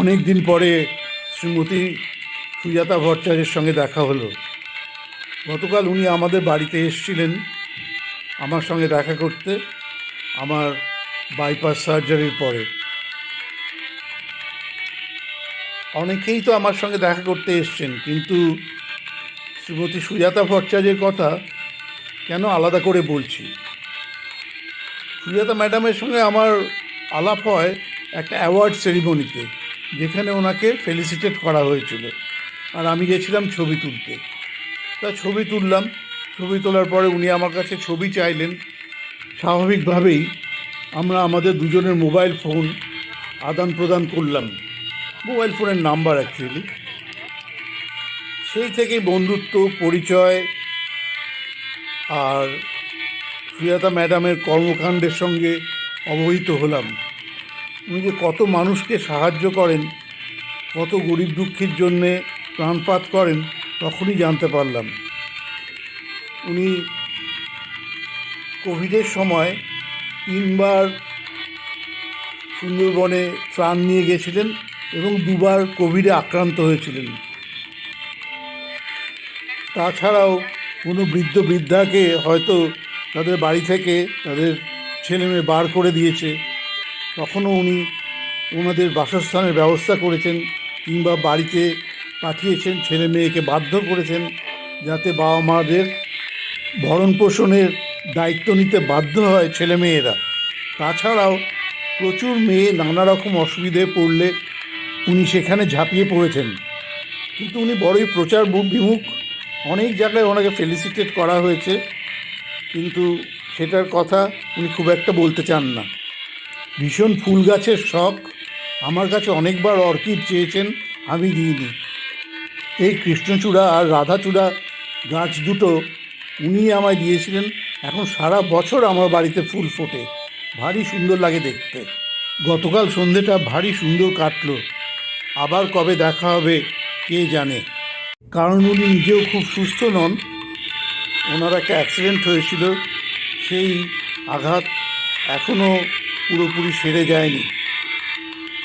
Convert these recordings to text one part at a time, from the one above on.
অনেক দিন পরে শ্রীমতী সুজাতা ভট্টাচার্যের সঙ্গে দেখা হলো। গতকাল উনি আমাদের বাড়িতে এসেছিলেন আমার সঙ্গে দেখা করতে, আমার বাইপাস সার্জারির পরে। অনেকেই তো আমার সঙ্গে দেখা করতে এসছেন, কিন্তু শ্রীমতী সুজাতা ভট্টাচার্যের কথা কেন আলাদা করে বলছি? সুজাতা ম্যাডামের সঙ্গে আমার আলাপ হয় একটা অ্যাওয়ার্ড সেরিমনিতে। যেখানে ওনাকে ফেলিসিটেট করা হয়েছিল। আর আমি গেছিলাম ছবি তুলতে। তা ছবি তুললাম। ছবি তোলার পরে উনি আমার কাছে ছবি চাইলেন। স্বাভাবিকভাবেই আমরা আমাদের দুজনের মোবাইল ফোন আদান প্রদান করলাম। মোবাইল ফোনের নাম্বার অ্যাকচুয়ালি সেই থেকেই বন্ধুত্ব, পরিচয় আর সুজাতা ম্যাডামের কর্মকাণ্ডের সঙ্গে অবহিত হলাম। উনি যে কত মানুষকে সাহায্য করেন, কত গরিব দুঃখীর জন্যে প্রাণপাত করেন, তখনই জানতে পারলাম। উনি কোভিডের সময় তিনবার সুন্দরবনে ত্রাণ নিয়ে গেছিলেন এবং দুবার কোভিডে আক্রান্ত হয়েছিলেন। তাছাড়াও কোনো বৃদ্ধ বৃদ্ধাকে হয়তো তাদের বাড়ি থেকে তাদের ছেলে মেয়ে বার করে দিয়েছে। তখনও উনি ওনাদের বাসস্থানের ব্যবস্থা করেছেন কিংবা বাড়িতে পাঠিয়েছেন, ছেলে মেয়েকে বাধ্য করেছেন যাতে বাবা মাদের ভরণ পোষণের দায়িত্ব নিতে বাধ্য হয় ছেলে মেয়েরা। তাছাড়াও প্রচুর মেয়ে নানা রকম অসুবিধায় পড়লে উনি সেখানে ঝাঁপিয়ে পড়েছেন। কিন্তু উনি বড়ই প্রচার বিমুখ অনেক জায়গায় ওনাকে ফেলিসিটেট করা হয়েছে। কিন্তু সেটার কথা উনি খুব একটা বলতে চান না। ভীষণ ফুল গাছের শখ। আমার কাছে অনেকবার অর্কিড চেয়েছেন, আমি দিইনি। এই কৃষ্ণচূড়া আর রাধাচূড়া গাছ দুটো উনি আমায় দিয়েছিলেন। এখন সারা বছর আমার বাড়িতে ফুল ফোটে। ভারী সুন্দর লাগে দেখতে। গতকাল সন্ধেটা ভারী সুন্দর কাটলো। আবার কবে দেখা হবে, কে জানে? কারণ উনি নিজেও খুব সুস্থ নন। ওনার একটা অ্যাক্সিডেন্ট হয়েছিল। সেই আঘাত এখনও পুরোপুরি সেরে যায়নি।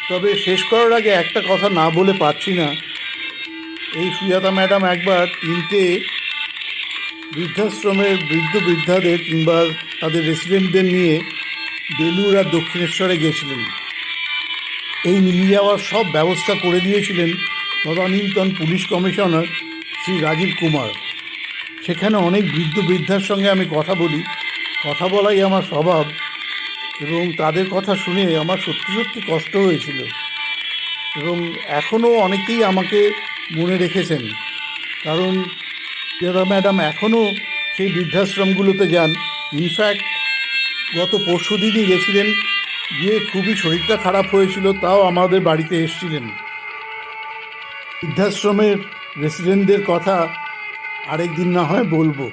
তবে শেষ করার আগে একটা কথা না বলে পারছি না। এই সুজাতা ম্যাডাম একবার তিনটে বৃদ্ধাশ্রমের বৃদ্ধ বৃদ্ধাদের কিংবা তাদের রেসিডেন্টদের নিয়ে বেলুর আর দক্ষিণেশ্বরে গেছিলেন। এই নিয়ে যাওয়ার সব ব্যবস্থা করে দিয়েছিলেন তদানীন্তন পুলিশ কমিশনার শ্রী রাজীব কুমার। সেখানে অনেক বৃদ্ধ বৃদ্ধার সঙ্গে আমি কথা বলি। কথা বলাই আমার স্বভাব এবং তাদের কথা শুনে আমার সত্যি সত্যি কষ্ট হয়েছিল। এবং এখনও অনেকেই আমাকে মনে রেখেছেন। কারণ যারা ম্যাডাম এখনও সেই বৃদ্ধাশ্রমগুলোতে যান। ইনফ্যাক্ট গত পরশু দিনই গেছিলেন। গিয়ে খুবই শরীরটা খারাপ হয়েছিল, তাও আমাদের বাড়িতে এসেছিলেন। বৃদ্ধাশ্রমের রেসিডেন্টদের কথা আরেক দিন না হয় বলব।